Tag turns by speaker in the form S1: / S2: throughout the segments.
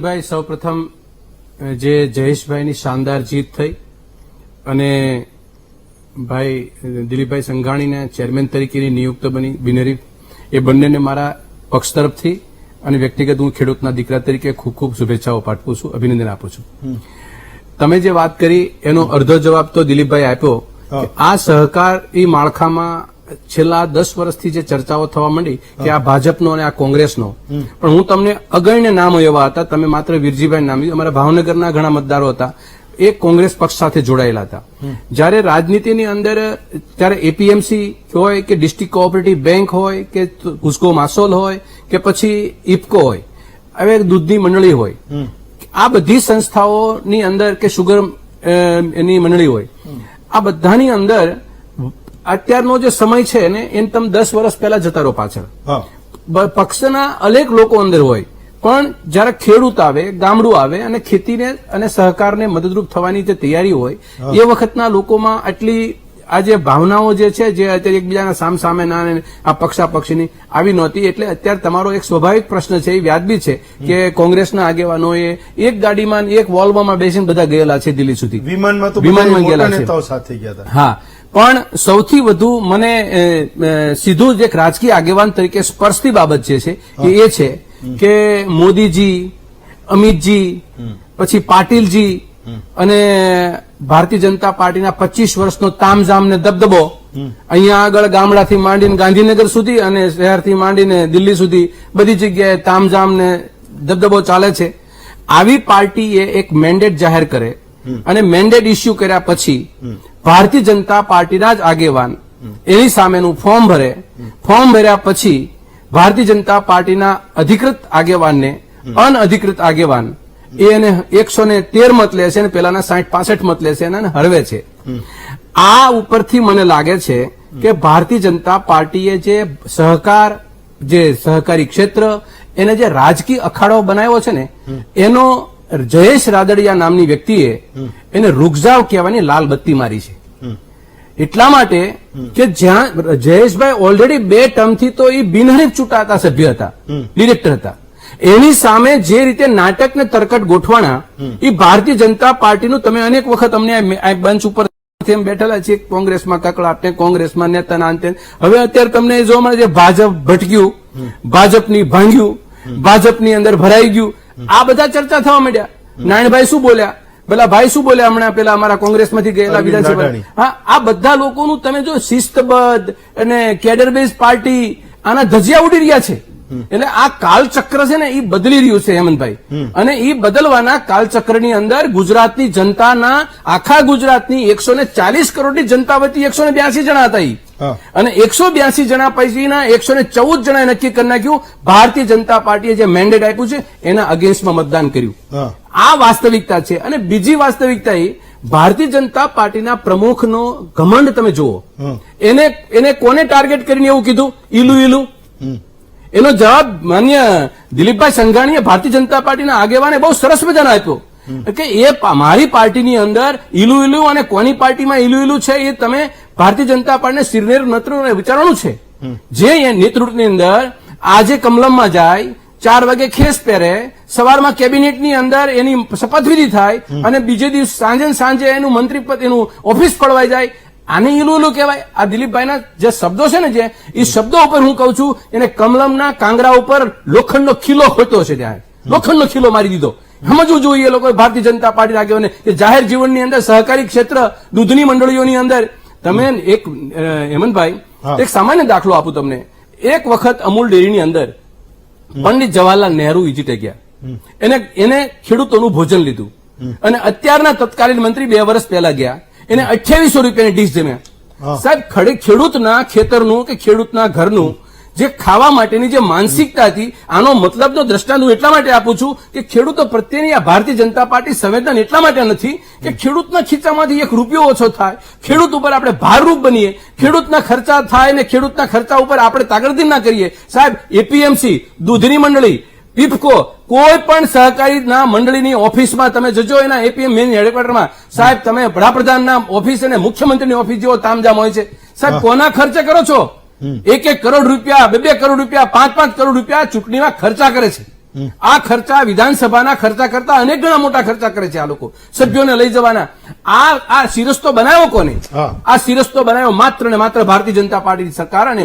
S1: ભાઈ સૌપ્રથમ જે જયેશભાઈની શાનદાર જીત થઈ અને ભાઈ દિલીપભાઈ સંઘાણીને ચેરમેન તરીકેની નિયુક્ત બની બિનરી. એ બંનેને મારા પક્ષ તરફથી અને વ્યક્તિગત હું ખેડૂતના દીકરા તરીકે ખૂબ ખૂબ શુભેચ્છાઓ પાઠવું છું અભિનંદન આપું છું. તમે જે વાત કરી એનો અડધો જવાબ તો દિલીપભાઈ આપ્યો આ સહકારી માળખામાં છેલ્લા દસ વર્ષથી જે ચર્ચાઓ થવા માંડી કે આ ભાજપનો અને આ કોંગ્રેસનો. પણ હું તમને અગણ્ય નામો એવા હતા તમે માત્ર વિરજીભાઈ નામ. અમારા ભાવનગરના ઘણા મતદારો હતા એ કોંગ્રેસ પક્ષ સાથે જોડાયેલા હતા. જ્યારે રાજનીતિની અંદર ત્યારે એપીએમસી હોય કે ડિસ્ટ્રિક્ટ કોઓપરેટિવ બેંક હોય કે હુસ્કો માસોલ હોય કે પછી ઇફકો હોય હવે દૂધની મંડળી હોય. આ બધી સંસ્થાઓની અંદર કે શુગર અ, એની મંડળી હોય. આ બધાની અંદર અત્યારનો જે સમય છે ને એને તમે દસ વર્ષ પહેલા જતા રહો પાછળ. પક્ષના અનેક લોકો અંદર હોય. પણ જ્યારે ખેડૂત આવે ગામડું આવે અને ખેતીને અને સહકારને મદદરૂપ થવાની જે તૈયારી હોય એ વખતના લોકોમાં આટલી આ જે ભાવનાઓ જે છે જે અત્યારે એકબીજાના સામ સામે ના આ પક્ષા પક્ષીની આવી નહોતી. એટલે અત્યારે તમારો એક સ્વાભાવિક પ્રશ્ન છે એ વ્યાજબી છે કે કોંગ્રેસના આગેવાનોએ એક ગાડીમાં એક વોલ્વમાં બેસીને બધા ગયેલા છે દિલ્હી સુધી.
S2: વિમાનમાં
S1: વિમાનમાં ગયેલા છે. હા. પણ સૌથી વધુ મને સીધું જ એક રાજકીય આગેવાન તરીકે સ્પર્શતી બાબત જે છે એ એ છે કે મોદીજી અમિતજી પછી પાટીલજી અને ભારતીય જનતા પાર્ટીના પચીસ વર્ષનો તામઝામ ને દબદબો અહીંયા આગળ ગામડાથી માંડીને ગાંધીનગર સુધી અને શહેરથી માંડીને દિલ્હી સુધી બધી જગ્યાએ તામઝામ ને દબદબો ચાલે છે. આવી પાર્ટીએ એક મેન્ડેટ જાહેર કરે અને મેન્ડેટ ઇસ્યુ કર્યા પછી ભારતીય જનતા પાર્ટીના જ આગેવાન એની સામેનું ફોર્મ ભરે. ફોર્મ ભર્યા પછી ભારતીય જનતા પાર્ટીના અધિકૃત આગેવાનને અનઅધિકૃત આગેવાન એને એકસો ને તેર મત લે છે અને પેલાના સાઠ પાસઠ મત લે છે અને હરવે છે. આ ઉપરથી મને લાગે છે કે ભારતીય જનતા પાર્ટીએ જે સહકાર, જે સહકારી ક્ષેત્ર, એને જે રાજકીય અખાડો બનાવ્યો છે ને, એનો જયેશ રાદડિયા નામની વ્યક્તિએ એને રૂગઝાવ કહેવાની લાલ બત્તી મારી છે. એટલા માટે કે જ્યાં જયેશભાઈ ઓલરેડી બે ટર્મથી તો એ બિનહરીફ ચૂંટાતા સભ્ય હતા ડિરેક્ટર હતા. એની સામે જે રીતે નાટક ને તરકટ ગોઠવાના એ ભારતીય જનતા પાર્ટીનું તમે અનેક વખત અમને આ બંચ ઉપર બેઠેલા છે કોંગ્રેસમાં કકડા આપને કોંગ્રેસમાં નેતા ના અંતે હવે અત્યારે તમને એ જોવા મળે છે ભાજપ ભટક્યું ભાજપની ભાંગ્યું ભાજપની અંદર ભરાઈ ગયું આ બધા ચર્ચા થવા માંડ્યા. નાણભાઈ શું બોલ્યા? પેલા ભાઈ શું બોલ્યા હમણાં પેલા અમારા કોંગ્રેસમાંથી ગયેલા વિધાનસભા. હા આ બધા લોકોનું તમે જો શિસ્તબદ્ધ અને કેડર બેઝ પાર્ટી આના ધજિયા ઉડી રહ્યા છે. એટલે આ કાલચક્ર છે ને એ બદલી રહ્યું છે હેમંતભાઈ. અને એ બદલવાના કાલચક્રની અંદર ગુજરાતની જનતાના આખા ગુજરાતની એકસો ને ચાલીસ કરોડની જનતા વતી એકસો ને બ્યાસી જણા હતા. અને એકસો બ્યાસી જણા પૈકીના એકસો ને ચૌદ જણાએ નક્કી કરી નાખ્યું ભારતીય જનતા પાર્ટીએ જે મેન્ડેટ આપ્યું છે એના અગેન્સ્ટમાં મતદાન કર્યું. આ વાસ્તવિકતા છે. અને બીજી વાસ્તવિકતા એ ભારતીય જનતા પાર્ટીના પ્રમુખનો ઘમંડ તમે જુઓ. એને એને કોને ટાર્ગેટ કરીને એવું કીધું? ઈલુ ઈલુ. એનો જવાબ માન્ય દિલીપભાઈ સંઘાણીએ ભારતીય જનતા પાર્ટીના આગેવાને બહુ સરસ મજાનો આપ્યો. કે એ મારી પાર્ટીની અંદર ઈલુ ઈલુ અને કોની પાર્ટીમાં ઈલુ ઈલુ છે એ તમે ભારતીય જનતા પાર્ટીને સિરનેર નેતૃત્વ વિચારવાનું છે. જે નેતૃત્વની અંદર આજે કમલમમાં જાય, ચાર વાગે ખેસ પહેરે, સવારમાં કેબિનેટની અંદર એની શપથવિધિ થાય અને બીજે દિવસ સાંજે સાંજે એનું મંત્રી પદ, એનું ઓફિસ પડવાઈ જાય. આને ઈલું કહેવાય. આ દિલીપભાઈના જે શબ્દો છે ને જે, એ શબ્દો ઉપર હું કહું છું, એને કમલમના કાંગરા ઉપર લોખંડનો ખીલો ખોટો છે ત્યાં લોખંડનો ખીલો મારી દીધો. સમજવું જોઈએ લોકો ભારતીય જનતા પાર્ટી આગેવાને કે જાહેર જીવનની અંદર સહકારી ક્ષેત્ર દૂધની મંડળીઓની અંદર તમે એક હેમંતભાઈ એક સામાન્ય દાખલો આપું તમને. એક વખત અમૂલ ડેરીની અંદર પંડિત જવાહરલાલ નહેરુ વિઝિટે ગયા. એને એને ખેડૂતોનું ભોજન લીધું. અને અત્યારના તત્કાલીન મંત્રી બે વર્ષ પહેલા ગયા. એને અઠ્યાવીસો રૂપિયાની ડીશ જમ્યા. સાહેબ ખડે ખેડૂતના ખેતરનું કે ખેડૂતના ઘરનું જે ખાવા માટેની જે માનસિકતા હતી આનો મતલબનો દ્રષ્ટાંત હું એટલા માટે આપું છું કે ખેડૂતો પ્રત્યેની આ ભારતીય જનતા પાર્ટી સંવેદન એટલા માટે નથી કે ખેડૂતના ખીચામાંથી એક રૂપિયો ઓછો થાય. ખેડૂત ઉપર આપણે ભારરૂપ બનીએ. ખેડૂતના ખર્ચા થાય ને ખેડૂતના ખર્ચા ઉપર આપણે તાકડદી ના કરીએ. સાહેબ એપીએમસી દૂધની મંડળી પીપકો કોઈ પણ સહકારી ના મંડળીની ઓફિસમાં તમે જજો એના એપીએમ મેન હેડક્વાર્ટરમાં સાહેબ તમે વડાપ્રધાનના ઓફિસ અને મુખ્યમંત્રીની ઓફિસ જેવો તામજામ હોય છે. સાહેબ કોના ખર્ચે કરો છો? એક એક કરોડ રૂપિયા બે બે કરોડ રૂપિયા પાંચ પાંચ કરોડ રૂપિયા ચૂંટણીમાં ખર્ચા કરે છે. આ ખર્ચા વિધાનસભાના ખર્ચા કરતા અનેક ઘણા મોટા ખર્ચા કરે છે આ લોકો. સભ્યોને લઈ જવાના. આ આ શિરસ્તો બનાવ્યો કોને? આ સિરસ્તો બનાવ્યો માત્ર ને માત્ર ભારતીય જનતા પાર્ટીની સરકાર અને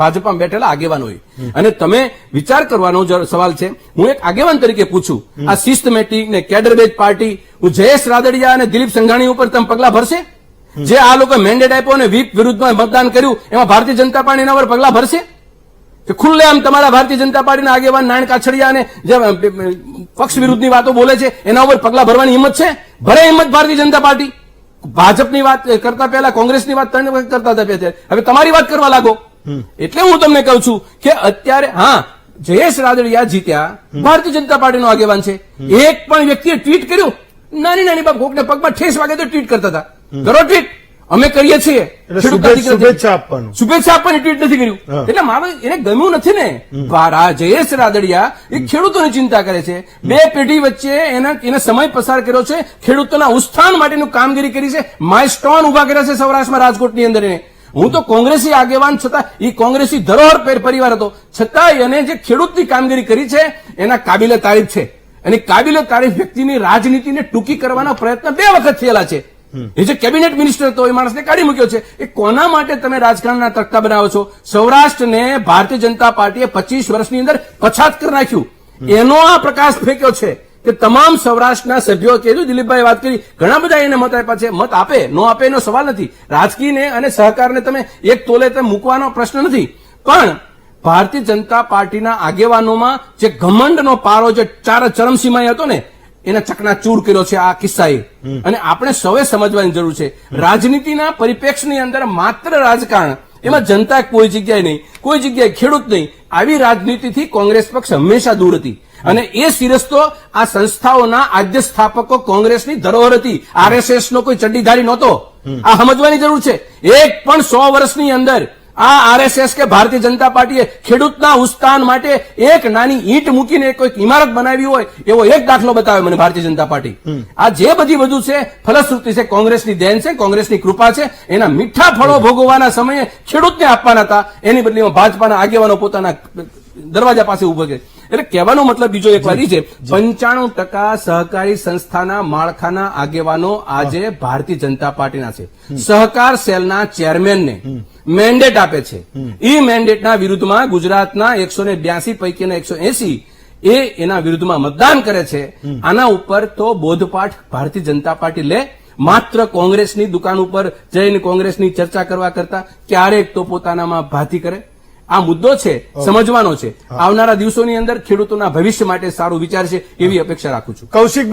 S1: ભાજપમાં બેઠેલા આગેવાનોએ. અને તમે વિચાર કરવાનો સવાલ છે. હું એક આગેવાન તરીકે પૂછું. આ સિસ્ટમેટિક ને કેડરબેજ પાર્ટી હું જયેશ રાદડિયા અને દિલીપ સંઘાણી ઉપર તમે પગલા ભરશે? જે આ લોકો મેન્ડેટ આપ્યો અને વીપ વિરુદ્ધમાં મતદાન કર્યું એમાં ભારતીય જનતા પાર્ટી એના પર પગલા ભરશે? કે ખુલ્લે આમ તમારા ભારતીય જનતા પાર્ટીના આગેવાન નારાયણ કાછડિયા અને જે પક્ષ વિરુદ્ધની વાતો બોલે છે એના ઉપર પગલા ભરવાની હિંમત છે? ભરે હિંમત ભારતીય જનતા પાર્ટી? ભાજપની વાત કરતા પહેલા કોંગ્રેસની વાત ત્રણ વખત કરતા હતા અત્યારે. હવે તમારી વાત કરવા લાગો. એટલે હું તમને કહું છું કે અત્યારે હા જયેશ રાદડિયા જીત્યા ભારતીય જનતા પાર્ટીનો આગેવાન છે. એક પણ વ્યક્તિએ ટ્વીટ કર્યું. નાની નાની બાબ કોકને પગમાં ઠેસ વાગે તો ટ્વીટ કરતા હતા. કરો ટ્વીટ અમે કરીએ છીએ.
S2: શુભેચ્છા- આપવાનું.
S1: શુભેચ્છા આપવાની ટ્વીટ નથી કર્યું. એટલે મારે એને ગમ્યું નથી ને. રા- જયેશ રાદડિયા એ ખેડૂતોની ચિંતા કરે છે. બે પેઢી વચ્ચે એના એને સમય પસાર કર્યો છે. ખેડૂતોના ઉત્થાન માટેનું કામગીરી કરી છે. માય સ્ટોન ઊભા કર્યા છે સૌરાષ્ટ્રમાં રાજકોટની અંદર એને. હું તો કોંગ્રેસી આગેવાન છતાં એ કોંગ્રેસી ધરોહર પરિવાર હતો. છતાંય એને જે ખેડૂતની કામગીરી કરી છે એના કાબિલે તારીફ છે. અને કાબિલે તારીફ વ્યક્તિની રાજનીતિને ટૂંકી કરવાના પ્રયત્ન બે વખત થયેલા છે. એ જે કેબિનેટ મિનિસ્ટર હતો એ માણસને કાઢી મૂક્યો છે. એ કોના માટે તમે રાજકારણના તખ્તા બનાવો છો? સૌરાષ્ટ્રને ભારતીય જનતા પાર્ટીએ પચીસ વર્ષની અંદર પછાત કરી નાખ્યું. એનો આ પ્રકાશ ફેંક્યો છે કે તમામ સૌરાષ્ટ્રના સભ્યો કીધું દિલીપભાઈ વાત કરી, ઘણા બધા એને મત આપ્યા છે. મત આપે, નો આપે એનો સવાલ નથી. રાજકીયને અને સહકારને તમે એક તોલે તમે મૂકવાનો પ્રશ્ન નથી. પણ ભારતીય જનતા પાર્ટીના આગેવાનોમાં જે ઘમંડનો પારો, જે ચાર ચરમસીમાએ હતો ને એના ચકનાચૂર કર્યો છે આ કિસ્સાએ. અને આપણે સૌએ સમજવાની જરૂર છે રાજનીતિના પરિપ્રેક્ષની અંદર માત્ર રાજકારણ એમાં જનતા કોઈ જગ્યાએ નહીં કોઈ જગ્યાએ ખેડૂત નહીં આવી રાજનીતિથી કોંગ્રેસ પક્ષ હંમેશા દૂર હતી. અને એ સિરસ્તો આ સંસ્થાઓના આદ્ય સ્થાપકો કોંગ્રેસની ધરોહર હતી. આરએસએસ નો કોઈ ચડ્ડીધારી નહોતો. આ સમજવાની જરૂર છે. એક પણ સો વર્ષની અંદર આ આરએસએસ કે ભારતીય જનતા પાર્ટીએ ખેડૂતના ઉત્થાન માટે એક નાની ઈંટ મૂકીને કોઈક ઇમારત બનાવી હોય એવો એક દાખલો બતાવે મને ભારતીય જનતા પાર્ટી. આ જે બધી બધું છે ફલશ્રુતિ છે કોંગ્રેસની દેન છે કોંગ્રેસની કૃપા છે એના મીઠા ફળો ભોગવવાના સમયે ખેડૂતને આપવાના હતા એની બદલીમાં ભાજપાના આગેવાનો પોતાના દરવાજા પાસે ઊભો છે. એટલે કહેવાનો મતલબ બીજો એક વાત છે પંચાણું ટકા સહકારી સંસ્થાના માળખાના આગેવાનો આજે ભારતીય જનતા પાર્ટીના છે. સહકાર સેલના ચેરમેનને મેન્ડેટ આપે છે. એ મેન્ડેટના વિરુદ્ધમાં ગુજરાતના એકસો ને બ્યાસી પૈકીના એકસો એસી એ એના વિરુદ્ધમાં મતદાન કરે છે. આના ઉપર તો બોધપાઠ ભારતીય જનતા પાર્ટી લે. માત્ર કોંગ્રેસની દુકાન ઉપર જઈને કોંગ્રેસની ચર્ચા કરવા કરતા ક્યારેક તો પોતાનામાં ભાતી કરે. આ મુદ્દો છે સમજવાનો છે. આવનારા દિવસોની અંદર ખેડૂતોના ભવિષ્ય માટે સારું વિચાર છે એવી અપેક્ષા રાખું છું.
S2: કૌશિક